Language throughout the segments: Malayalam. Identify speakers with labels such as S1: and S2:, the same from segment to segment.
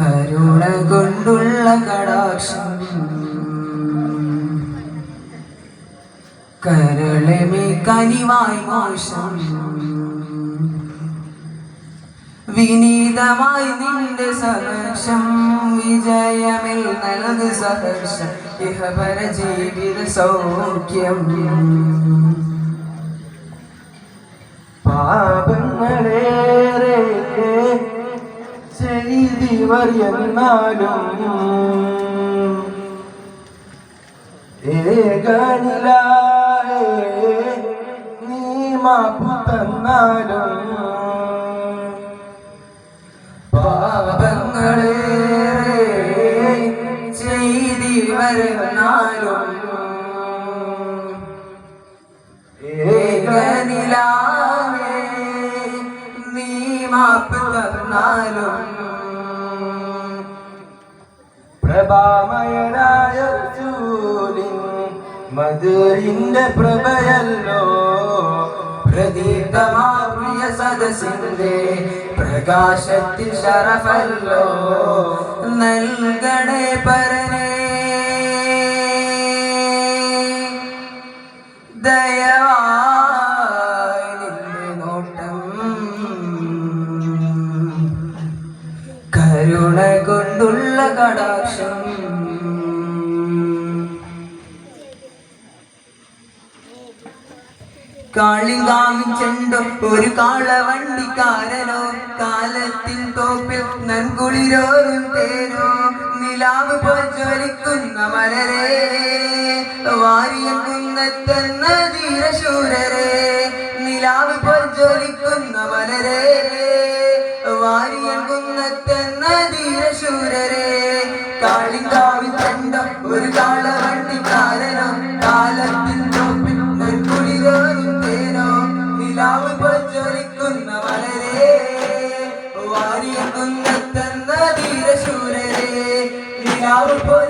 S1: കരുണ കൊണ്ടുള്ള കടാക്ഷം. കരളമേ കനിവായി മോശം. വിനീതമായി നിന്റെ സഹർഷം വിജയമിൽ നൽകു സഹർഷം ഇഹപര ജീവിത സൗഖ്യം
S2: എന്നാലും ഏകനിലായേ നീ മാപ്പു തന്നാലും
S1: പാപങ്ങളെ നീ മാപ്പ് തന്നാലും
S2: പ്രഭാമയനായ മധുരിന്റെ പ്രഭയല്ലോ.
S1: പ്രദീപ്തമാറിയ സദസ്സിന്റെ പ്രകാശത്തിൽ ശരഫല്ലോ. നൽകണേ പരനേ കരുണ കൊണ്ടുള്ള കടാക്ഷം. കാളിങ്കാവിൻ ചെണ്ടോ ഒരു കാളവണ്ടിക്കാരനോ കാലത്തിൻ തോപ്പിൽ നൻകുളിരോറും തേനോ നിലാവ് പോൽ ജ്വലിക്കുന്ന മലരേ വാരിയൻ കുന്നത്തെന്ന നിലാവ് പോൽ ജ്വലിക്കുന്ന മലരേ വാരിയൻ കുന്നത്തെന്ന വാരിയെത്തുന്ന ധീരശൂരരെ നിലാവ് പ്രജ്വലിക്കുന്ന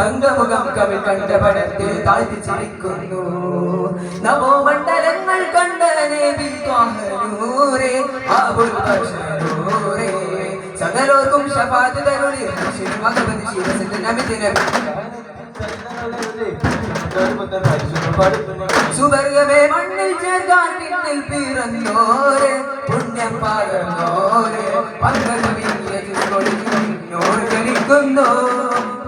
S1: തങ്കമുഖം കവി കണ്ട പടത്തിൽ താഴ്ത്തിച്ചിരിക്കുന്നു. നവോമണ്ഡലങ്ങൾ കണ്ട നേബിത്വാഹനൂരേ ആബുൽബഷനൂരേ സകലോർക്കും ശഫാത്ത് തരുളി ഭഗവതി ശിവസിന്റെ നമിതിനെ. സുവർഗമേ മണ്ണിൽ ചേർക്കാൻ പിന്നിൽ പിറന്നോരെ പുണ്യം പകർന്നോരെ പങ്കജമിന്നോട് കളിക്കുന്നു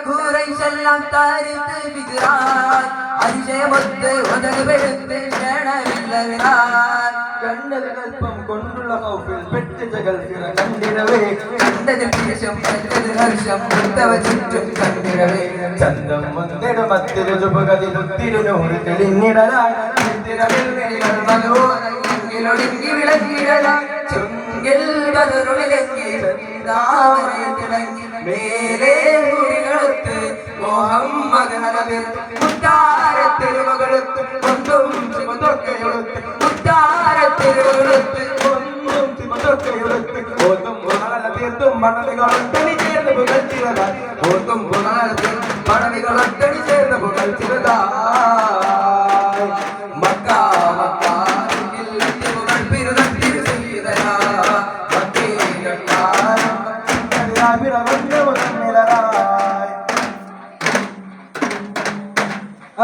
S1: கூரை செல்லாம் தரித்து விகிறார் அதிசயமொத்து
S2: உதகு வெளுத்து கேணவில்லகிறார் கண்டது கல்பம்
S1: கொண்டுள்ள கோப்பில் பெற்றஜகல் திற கண்டிரவே கண்டதில் மேலே
S2: മുഹമ്മദ് ഹനബിർ കുട്ടാര തിരുമകളത്ത് ഒന്നും
S1: തിമതൊക്കെയൊടുത്ത് കുട്ടാര തിരുമകളത്ത് ഒന്നും തിമതൊക്കെയൊടുത്ത് ഓതും പുറാല തീർത്തും മണലുകളൊട്ടണി ചേർന്ന് പുകഴ്ത്തിയതാണ് ഓതും പുറാല തീർത്തും